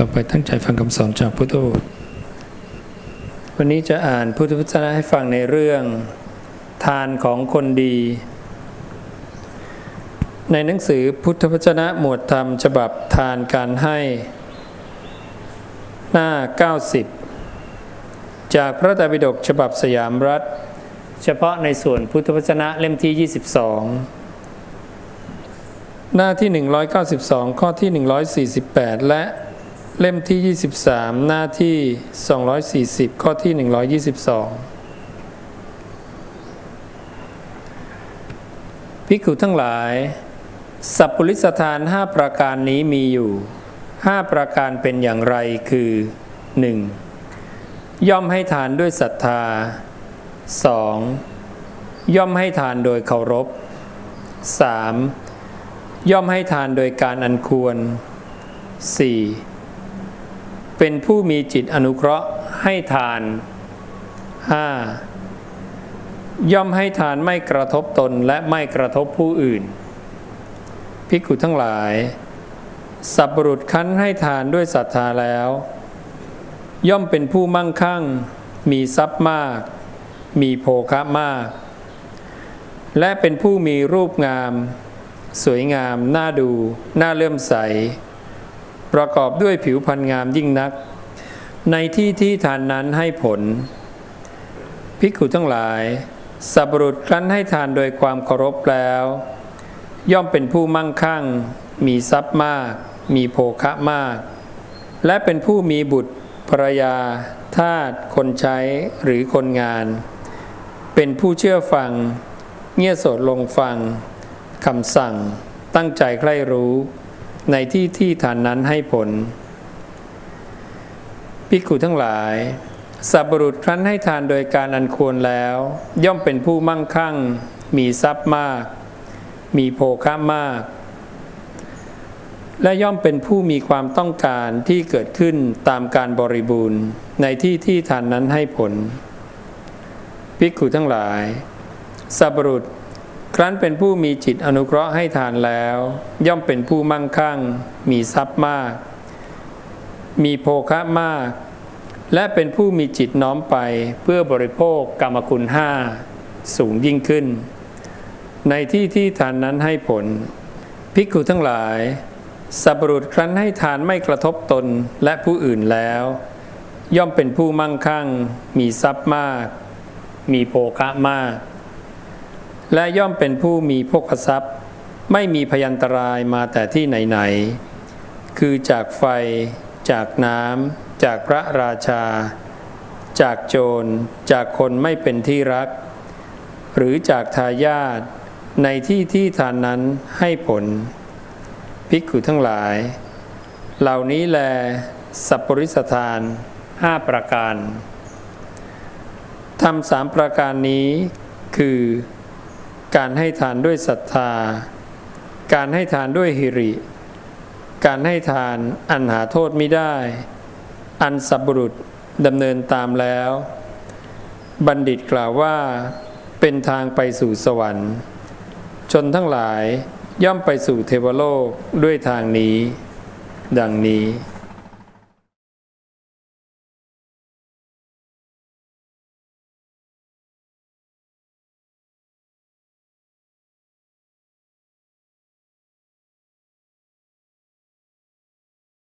ต่อไปตั้งใจฟังคำสอนจากพุทธโอษฐ์วันนี้จะอ่านพุทธวจนะให้ฟังในเรื่อง ทานของคนดี ในหนังสือพุทธวจนะหมวดธรรมฉบับทานการให้ หน้า 90 จากพระตรปิฎกฉบับสยามรัฐ เฉพาะในส่วนพุทธวจนะเล่มที่ 22 หน้าที่ 192 ข้อที่ 148 และ เล่มที่ 23 หน้าที่ 240 ข้อที่ 122 ภิกขุทั้งหลาย สัพปริสทาน 5 ประการนี้มีอยู่ 5 ประการเป็นอย่างไรคือ 1. ย่อมให้ทานด้วยศรัทธา 2. ย่อมให้ทานโดยเคารพ 3. ย่อมให้ทานโดยการอันควร 4. เป็นผู้มีจิตอนุเคราะห์ให้ทาน 5. ย่อมให้ทานไม่กระทบตนและไม่กระทบผู้อื่น ภิกขุทั้งหลาย สัพบุรุษคั้นให้ทานด้วยศรัทธาแล้ว ย่อมเป็นผู้มั่งคั่ง มีทรัพย์มาก มีโภคะมาก และเป็นผู้มีรูปงาม สวยงาม น่าดู น่าเลื่อมใส ประกอบด้วยผิวพรรณงามยิ่งนัก ในที่ที่ทานนั้นให้ผล ภิกขุทั้งหลายสัพบุรุษครั้นให้ทานโดยความเคารพแล้ว ย่อมเป็นผู้มั่งคั่ง มีทรัพย์มาก มีโภคะมาก และเป็นผู้มีบุตรภรรยา ทาสคนใช้หรือคนงาน เป็นผู้เชื่อฟัง เงี่ยโสดลงฟังคำสั่งตั้งใจใคร่รู้ ในที่ที่ฐานนั้นให้ผลภิกขุทั้งหลายสัพบุรุษครั้นให้ทานโดยการอันควรแล้ว ย่อมเป็นผู้มั่งคั่ง มีทรัพย์มาก มีโภคะมาก และย่อมเป็นผู้มีความต้องการที่เกิดขึ้นตามการบริบูรณ์ ในที่ที่ทานนั้นให้ผลภิกขุทั้งหลายสัพบุรุษ ครั้นเป็นผู้มีจิตอนุเคราะห์ให้ทานแล้ว ย่อมเป็นผู้มั่งคั่ง มีทรัพย์มาก มีโภคะมาก และเป็นผู้มีจิตน้อมไปเพื่อบริโภคกรรมคุณห้าสูงยิ่งขึ้น ในที่ที่ทานนั้นให้ผล ภิกขุทั้งหลาย สัพบุรุษครั้นให้ทานไม่กระทบตนและผู้อื่นแล้ว ย่อมเป็นผู้มั่งคั่ง มีทรัพย์มาก มีโภคะมาก และย่อมเป็นผู้มีพกทรัพย์ ไม่มีพยันตรายมาแต่ที่ไหนๆคือจากไฟ จากน้ำจากพระราชา จากโจร จากคนไม่เป็นที่รัก หรือจากทายาทในที่ที่ทานนั้นให้ผล ภิกขุทั้งหลาย เหล่านี้แล สัพปริสทานห้าประการทำสามประการนี้คือ การให้ทานด้วยศรัทธา การให้ทานด้วยหิริ การให้ทานอันหาโทษไม่ได้ อันสัพบุรุษดำเนินตามแล้ว บัณฑิตกล่าวว่า เป็นทางไปสู่สวรรค์ ชนทั้งหลายย่อมไปสู่เทวโลกด้วยทางนี้ ดังนี้